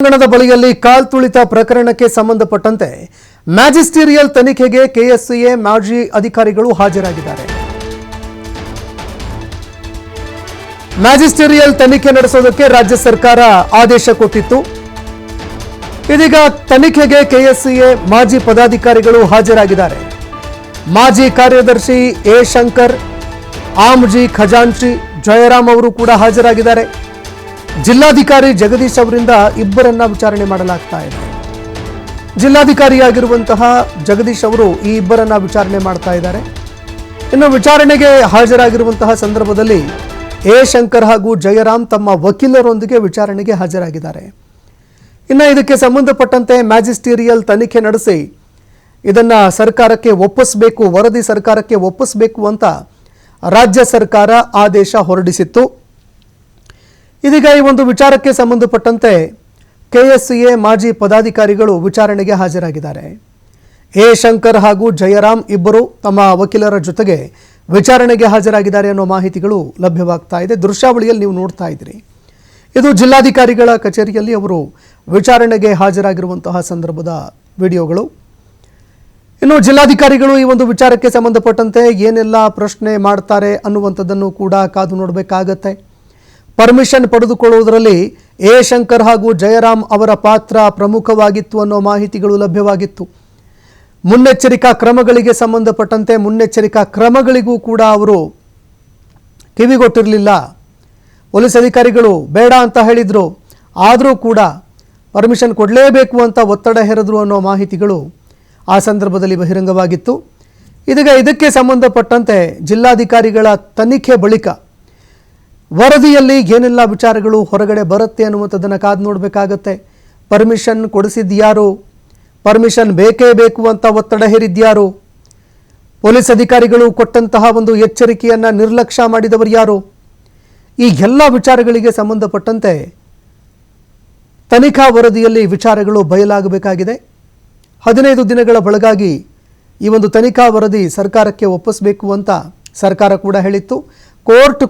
ತೆಲಂಗಾಣದ ಬಳಿಯಲ್ಲಿ ಕಾಲ್ತುಳಿತ ಪ್ರಕರಣಕ್ಕೆ ಸಂಬಂಧಪಟ್ಟಂತೆ ಮ್ಯಾಜಿಸ್ಟೀರಿಯಲ್ ತನಿಖೆಗೆ ಕೆಎಸ್ಸಿಎ ಮಾಜಿ ಅಧಿಕಾರಿಗಳು ಹಾಜರಾಗಿದ್ದಾರೆ. ಮ್ಯಾಜಿಸ್ಟೀರಿಯಲ್ ತನಿಖೆ ನಡೆಸೋದಕ್ಕೆ ರಾಜ್ಯ ಸರ್ಕಾರ ಆದೇಶ ಕೊಟ್ಟಿತ್ತು. ಇದೀಗ ತನಿಖೆಗೆ ಕೆಎಸ್ಸಿಎ ಮಾಜಿ ಪದಾಧಿಕಾರಿಗಳು ಹಾಜರಾಗಿದ್ದಾರೆ. ಮಾಜಿ ಕಾರ್ಯದರ್ಶಿ ಎ ಶಂಕರ್, ಆಮ್ಜಿ ಖಜಾಂಚಿ, ಜಯರಾಮ್ ಅವರು ಕೂಡ ಹಾಜರಾಗಿದ್ದಾರೆ. ಜಿಲ್ಲಾಧಿಕಾರಿ ಜಗದೀಶ್ ಅವರಿಂದ ಇಬ್ಬರನ್ನ ವಿಚಾರಣೆ ಮಾಡಲಾಗ್ತಾ ಇದೆ. ಜಿಲ್ಲಾಧಿಕಾರಿಯಾಗಿರುವಂತಹ ಜಗದೀಶ್ ಅವರು ಈ ಇಬ್ಬರನ್ನ ವಿಚಾರಣೆ ಮಾಡ್ತಾ ಇದ್ದಾರೆ. ಇನ್ನು ವಿಚಾರಣೆಗೆ ಹಾಜರಾಗಿರುವಂತಹ ಸಂದರ್ಭದಲ್ಲಿ ಎ ಶಂಕರ್ ಹಾಗೂ ಜಯರಾಮ್ ತಮ್ಮ ವಕೀಲರೊಂದಿಗೆ ವಿಚಾರಣೆಗೆ ಹಾಜರಾಗಿದ್ದಾರೆ. ಇನ್ನು ಇದಕ್ಕೆ ಸಂಬಂಧಪಟ್ಟಂತೆ ಮ್ಯಾಜಿಸ್ಟೀರಿಯಲ್ ತನಿಖೆ ನಡೆಸಿ ಇದನ್ನ ಸರ್ಕಾರಕ್ಕೆ ಒಪ್ಪಿಸಬೇಕು, ವರದಿ ಸರ್ಕಾರಕ್ಕೆ ಒಪ್ಪಿಸಬೇಕು ಅಂತ ರಾಜ್ಯ ಸರ್ಕಾರ ಆದೇಶ ಹೊರಡಿಸಿತ್ತು. ಇದೀಗ ಈ ಒಂದು ವಿಚಾರಕ್ಕೆ ಸಂಬಂಧಪಟ್ಟಂತೆ ಕೆಎಸ್ಸಿಎ ಮಾಜಿ ಪದಾಧಿಕಾರಿಗಳು ವಿಚಾರಣೆಗೆ ಹಾಜರಾಗಿದ್ದಾರೆ. ಎ ಶಂಕರ್ ಹಾಗೂ ಜಯರಾಮ್ ಇಬ್ಬರು ತಮ್ಮ ವಕೀಲರ ಜೊತೆಗೆ ವಿಚಾರಣೆಗೆ ಹಾಜರಾಗಿದ್ದಾರೆ ಅನ್ನೋ ಮಾಹಿತಿಗಳು ಲಭ್ಯವಾಗ್ತಾ ಇದೆ. ದೃಶ್ಯಾವಳಿಯಲ್ಲಿ ನೀವು ನೋಡ್ತಾ ಇದ್ದೀರಿ. ಇದು ಜಿಲ್ಲಾಧಿಕಾರಿಗಳ ಕಚೇರಿಯಲ್ಲಿ ಅವರು ವಿಚಾರಣೆಗೆ ಹಾಜರಾಗಿರುವಂತಹ ಸಂದರ್ಭದ ವಿಡಿಯೋಗಳು. ಇನ್ನು ಜಿಲ್ಲಾಧಿಕಾರಿಗಳು ಈ ಒಂದು ವಿಚಾರಕ್ಕೆ ಸಂಬಂಧಪಟ್ಟಂತೆ ಏನೆಲ್ಲ ಪ್ರಶ್ನೆ ಮಾಡ್ತಾರೆ ಅನ್ನುವಂಥದ್ದನ್ನು ಕೂಡ ಕಾದು ನೋಡಬೇಕಾಗತ್ತೆ. ಪರ್ಮಿಷನ್ ಪಡೆದುಕೊಳ್ಳುವುದರಲ್ಲಿ ಎ. ಶಂಕರ್ ಹಾಗೂ ಜಯರಾಮ್ ಅವರ ಪಾತ್ರ ಪ್ರಮುಖವಾಗಿತ್ತು ಅನ್ನೋ ಮಾಹಿತಿಗಳು ಲಭ್ಯವಾಗಿತ್ತು. ಮುನ್ನೆಚ್ಚರಿಕಾ ಕ್ರಮಗಳಿಗೆ ಸಂಬಂಧಪಟ್ಟಂತೆ ಮುನ್ನೆಚ್ಚರಿಕಾ ಕ್ರಮಗಳಿಗೂ ಕೂಡ ಅವರು ಕಿವಿಗೊಟ್ಟಿರಲಿಲ್ಲ. ಪೊಲೀಸ್ ಅಧಿಕಾರಿಗಳು, ಬೇಡ ಅಂತ ಹೇಳಿದರು, ಆದರೂ ಕೂಡ ಪರ್ಮಿಷನ್ ಕೊಡಲೇಬೇಕು ಅಂತ ಒತ್ತಡ ಹೇರಿದ್ರು ಅನ್ನೋ ಮಾಹಿತಿಗಳು ಆ ಸಂದರ್ಭದಲ್ಲಿ ಬಹಿರಂಗವಾಗಿತ್ತು. ಇದೀಗ ಇದಕ್ಕೆ ಸಂಬಂಧಪಟ್ಟಂತೆ ಜಿಲ್ಲಾಧಿಕಾರಿಗಳ ತನಿಖೆ ಬಳಿಕ ವರದಿಯಲ್ಲಿ ಏನೆಲ್ಲ ವಿಚಾರಗಳು ಹೊರಗಡೆ ಬರುತ್ತೆ ಅನ್ನುವಂಥದ್ದನ್ನು ಕಾದು ನೋಡಬೇಕಾಗತ್ತೆ. ಪರ್ಮಿಷನ್ ಕೊಡಿಸಿದ್ಯಾರು? ಪರ್ಮಿಷನ್ ಬೇಕೇ ಬೇಕು ಅಂತ ಒತ್ತಡ ಹೇರಿದ್ಯಾರು? ಪೊಲೀಸ್ ಅಧಿಕಾರಿಗಳು ಕೊಟ್ಟಂತಹ ಒಂದು ಎಚ್ಚರಿಕೆಯನ್ನು ನಿರ್ಲಕ್ಷ್ಯ ಮಾಡಿದವರು ಯಾರು? ಈ ಎಲ್ಲ ವಿಚಾರಗಳಿಗೆ ಸಂಬಂಧಪಟ್ಟಂತೆ ತನಿಖಾ ವರದಿಯಲ್ಲಿ ವಿಚಾರಗಳು ಬಯಲಾಗಬೇಕಾಗಿದೆ. ಹದಿನೈದು ದಿನಗಳ ಒಳಗಾಗಿ ಈ ಒಂದು ತನಿಖಾ ವರದಿ ಸರ್ಕಾರಕ್ಕೆ ಒಪ್ಪಿಸಬೇಕು ಅಂತ ಸರ್ಕಾರ ಕೂಡ ಹೇಳಿತ್ತು. ಕೋರ್ಟ್